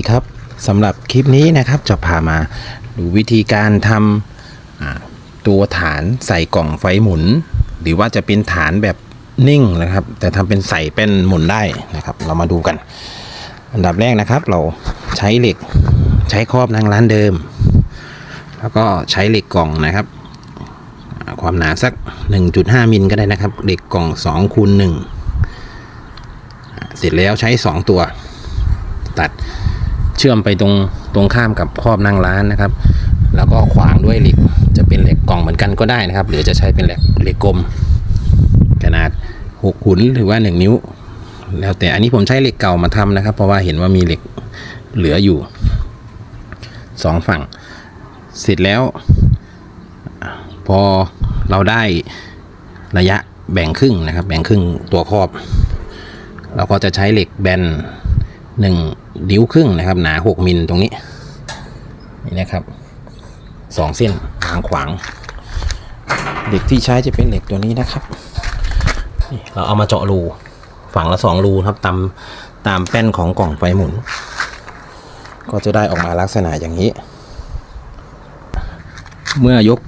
ดีครับสำหรับคลิปนี้นะครับจะพามาดูวิธีการทำตัวฐานใส่กล่องไฟหมุน หรือว่าจะเป็นฐานแบบนิ่งนะครับ แต่ทำเป็นใส่เป็นหมุนได้นะครับ เรามาดูกัน อันดับแรกนะครับเราใช้เหล็กใช้ครอบนางร้านเดิม แล้วก็ใช้เหล็กกล่องนะครับ ความหนาสัก 1.5มิลก็ได้นะครับเหล็กกล่อง2คูณ1อ่าเสร็จแล้วใช้ 2 ตัว ตัด เชื่อมไปตรงตรงข้ามกับครอบนั่งร้านนะครับ แล้วก็ขวางด้วยเหล็กจะเป็นเหล็กกล่องเหมือนกันก็ได้นะครับ หรือจะใช้เป็นเหล็กเหล็กกลม ขนาด6ขุนหรือว่า 1 นิ้ว แล้วแต่อันนี้ผมใช้เหล็กเก่ามาทำนะครับ เพราะว่าเห็นว่ามีเหล็กเหลืออยู่สองฝั่ง เสร็จแล้ว พอเราได้ระยะแบ่งครึ่งนะครับ แบ่งครึ่งตัวครอบ เราก็จะใช้เหล็กแบน หนึ่งนิ้วครึ่งนะครับ หนาหกมิลตรงนี้ นี่นะครับสองเส้นทางขวาง เหล็กที่ใช้จะเป็นเหล็กตัวนี้นะครับ เราเอามาเจาะรู ฝั่งละสองรูครับตามตามแป้นของกล่องไฟหมุน ก็จะได้ออกมาลักษณะอย่างนี้ เมื่อยก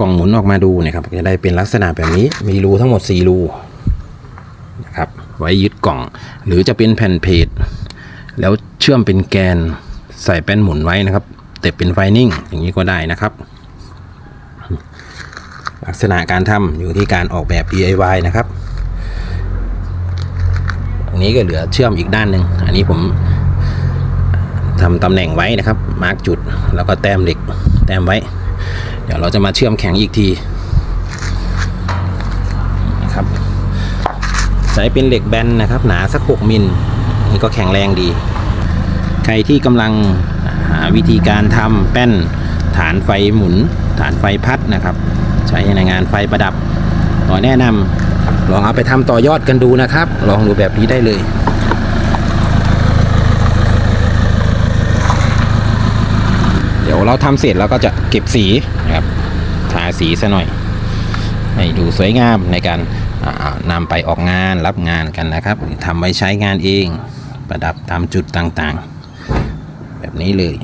กล่องหมุนออกมาดูนะครับจะได้เป็นลักษณะแบบนี้มีรูทั้งหมด 4 รูนะครับไว้ยึดกล่อง หรือจะเป็นแผ่นเพจ แล้วเชื่อมเป็นแกนใส่แป้นหมุนไว้นะครับ แต่เป็นไฟนิ่งอย่างนี้ก็ได้นะครับ ลักษณะการทำอยู่ที่การออกแบบ DIY นะครับตรงนี้ก็เหลือเชื่อมอีกด้านหนึ่งอันนี้ผมทำตำแหน่งไว้นะครับ มาร์กจุดแล้วก็แต้มเหล็กแต้มไว้ เดี๋ยวเราจะมาเชื่อมแข็งอีกทีนะครับ ใช้เป็นเหล็กแบนนะครับ หนาสัก 6 มิล นี่ก็แข็งแรงดี ใครที่กำลังหาวิธีการทำแป้นฐานไฟหมุน ฐานไฟพัดนะครับ ใช้ในงานไฟประดับขอแนะนำลองเอาไปทำต่อยอดกันดูนะครับ ลองดูแบบนี้ได้เลยเดี๋ยวเราทำเสร็จแล้วก็จะเก็บสีนะครับทาสีซะหน่อย ให้ดูสวยงามในการอ่านำไปออกงานรับงานกันนะครับทำไว้ใช้งานเอง ประดับตามจุดต่างๆ แบบนี้เลย